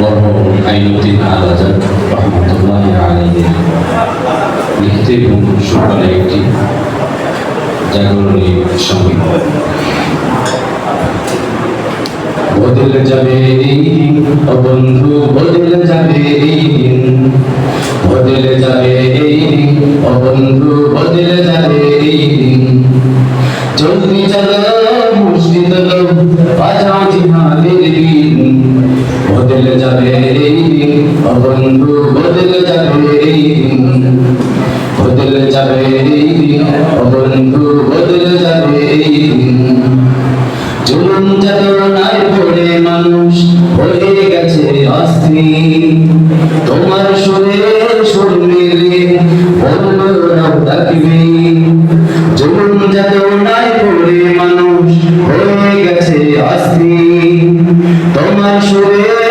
মরহুম আইনুদ্দিন আল আজাদ রহমতুল্লাহ আলাইহি। লিখিত এবং সুকালে একটি জাগরণী সংগীত বদলে যাবে এই দিন বন্ধু, বদলে যাবে এই দিন। বদলে যাবে এই দিন বন্ধু, বদলে যাবে এই দিন। জলদি চলো মুষ্টি তোলো বাজাও জিহাদের দিন বদলে যাবে এই দিন ও বন্ধু, বদলে যাবে এই যাবে বন্ধু, বদলে যাবে মানুষ, হয়ে গেছে অস্থির। তোমার সুরে সুর মিলে বলল রাও তাকবি যাতনায় পড়ে মানুষ তোমার সুর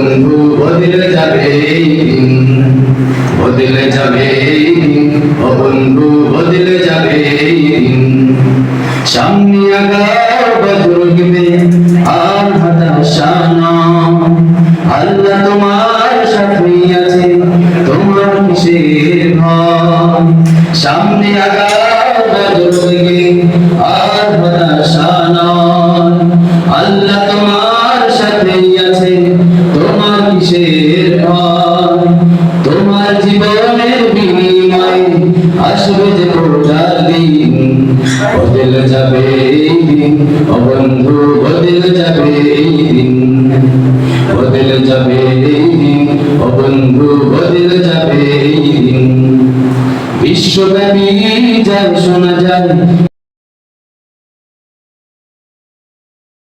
বন্ধু, বদলে যাবে বদলে যাবে ও বন্ধু, বদলে যাবে সামনে আগাও বজ্র আর হতাশা আল্লাহ তোমার সাথেই আছে, তোমার কিসের ভয়? সামনে আগাও বজ্র আর হতাশা আল্লাহ তোমার সাথেই আছে তোমার জীবনের বিনিময়ে আসবে যে কোটার দিন। বদলে যাবে এই দিন, ও বন্ধু, বদলে যাবে এই দিন। বদলে যাবে এই দিন, ও বন্ধু, বদলে যাবে দিন। বিশ্বব্যাপী যায় শোনা যায়